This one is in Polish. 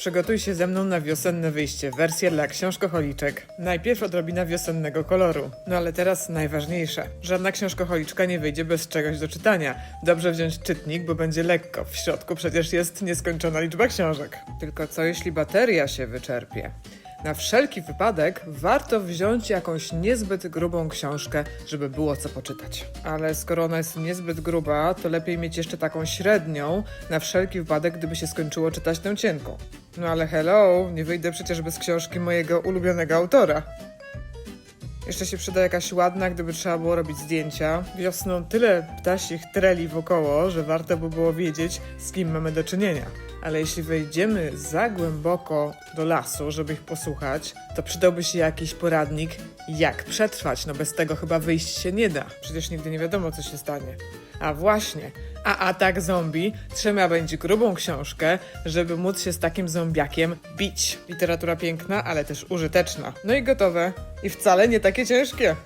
Przygotuj się ze mną na wiosenne wyjście, wersję dla książkoholiczek. Najpierw odrobina wiosennego koloru. No ale teraz najważniejsze. Żadna książkoholiczka nie wyjdzie bez czegoś do czytania. Dobrze wziąć czytnik, bo będzie lekko. W środku przecież jest nieskończona liczba książek. Tylko co jeśli bateria się wyczerpie? Na wszelki wypadek warto wziąć jakąś niezbyt grubą książkę, żeby było co poczytać. Ale skoro ona jest niezbyt gruba, to lepiej mieć jeszcze taką średnią, na wszelki wypadek, gdyby się skończyło czytać tę cienką. No ale hello, nie wyjdę przecież bez książki mojego ulubionego autora. Jeszcze się przyda jakaś ładna, gdyby trzeba było robić zdjęcia. Wiosną tyle ptasich treli wokoło, że warto by było wiedzieć, z kim mamy do czynienia. Ale jeśli wejdziemy za głęboko do lasu, żeby ich posłuchać, to przydałby się jakiś poradnik, jak przetrwać. No bez tego chyba wyjść się nie da. Przecież nigdy nie wiadomo, co się stanie. A właśnie, a atak zombie będzie grubą książkę, żeby móc się z takim zombiakiem bić. Literatura piękna, ale też użyteczna. No i gotowe. I wcale nie takie ciężkie.